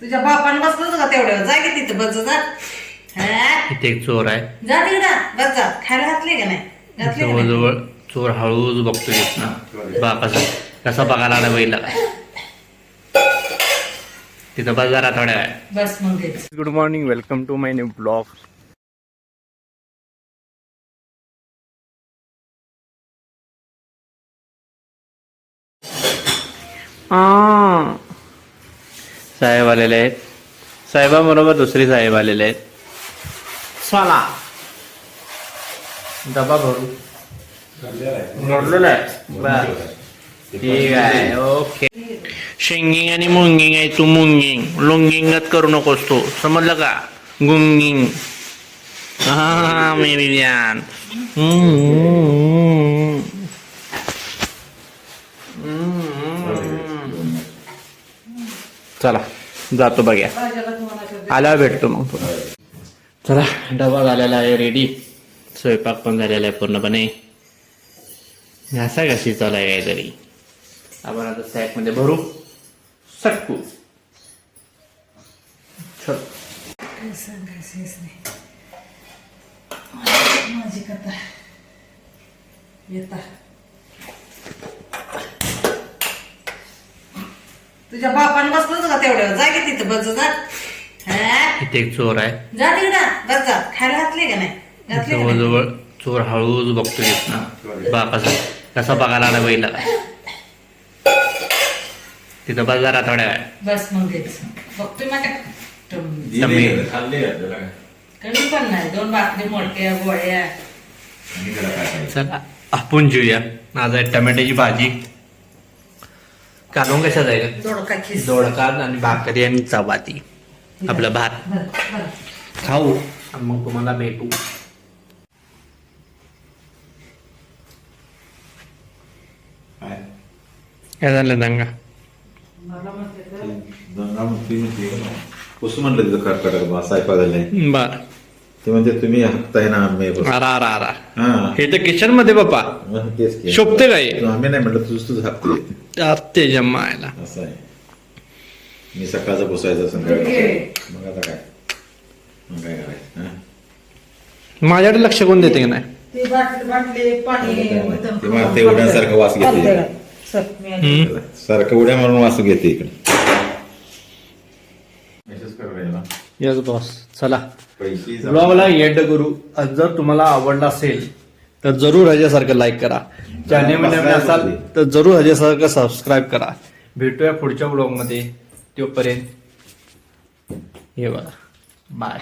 तुझ्या बापान बसलंच का तेवढ्यावर जा की तिथं बस जा. हा? इथे एक चोर आहे. जा तिकडं बस जा. खायला घातली का नाही? घातली का नाही? जवळजवळ चोर हळूच बघतोय ना बा कसा कसा बघायला आला बैला काय तिथं बाजारात थोड्या आहे बस मग good morning welcome to my new blog साहेब आलेले आहेत. साहेबाबरोबर दुसरे साहेब आलेले आहेत. चला. डबा भरू. भरलेला आहे. बर. ठीक आहे. ओके. शेंगिंग आणि मुंगिंग आहे तू मुंगिंग. लुंगिंगच करू नकोस तू. समजलं का? गुंगिंग. हा मेरी जान हम्म. हम्म. चला जातो बघ्या आल्यावर भेटतो मग पुन्हा. चला डबा झालेला आहे रेडी स्वयंपाक पण झालेला आहे पूर्णपणे. असा कशी चालू आहे काहीतरी. आपण आता सॅकमध्ये भरू. सटकू. माझी- माझी कथा. येता. तुझ्या बापान बसलंच का तेवढ्यावर? जा की तिथं बस जा. हा? इथे एक चोर आहे. जा तिकडं. बस जा. खायला घातली का नाही? घातली का नाही? जवळजवळ चोर हळूच बघतोय ना. बा कसा कसा बघायला आला बैला काय तिथं बाजारात थोड्या आहे बस मग तेच बघतोय माझ्या. कमी. कमी पण नाही. दोन बाकरी मोठ्या गोळ्या. चला आपण जेऊया. आज आहे टमॅटोची भाजी. काढून कशा जाईल दोडका आणि भाकरी आणि चपाती. आपला भात. खाऊ. आणि मग तुम्हाला भेटू. काय? झालं दंगा? मला म्हणते तर, कसं म्हणलं तिथं कर्कटक बा सायपा झाले बर. ते म्हणजे तुम्ही हक्ताय ना आम्ही अरा अरा अरा. हा. हे तर किचनमध्ये बाप्पा. मग तेच की. शोभते काय? तू आम्ही नाही म्हटलं तुझ तुझ हक्ते आत्ते जमायला असं आहे. मी सकाळचं पुसायचं संध्याकाळी मग आता काय? मग काय करायचं हा? माझ्याकडे लक्ष कोण देते की नाही? ते बाटली बाटली पाणी एकदम- ते मला ते उड्यासारखं वास घेते. मी आली. हम्म? सारखं उड्या मारून वासू घेते इकडे. यस बॉस चला. ब्लॉगला एंड करू आणि जर तुम्हाला आवडला असेल तर जरूर ह्याच्यासारखं लाईक करा. चॅनेलमध्ये असाल तर जरूर ह्याच्यासारखं सबस्क्राईब करा. भेटूया पुढच्या ब्लॉगमध्ये. तोपर्यंत हे बघा. बाय.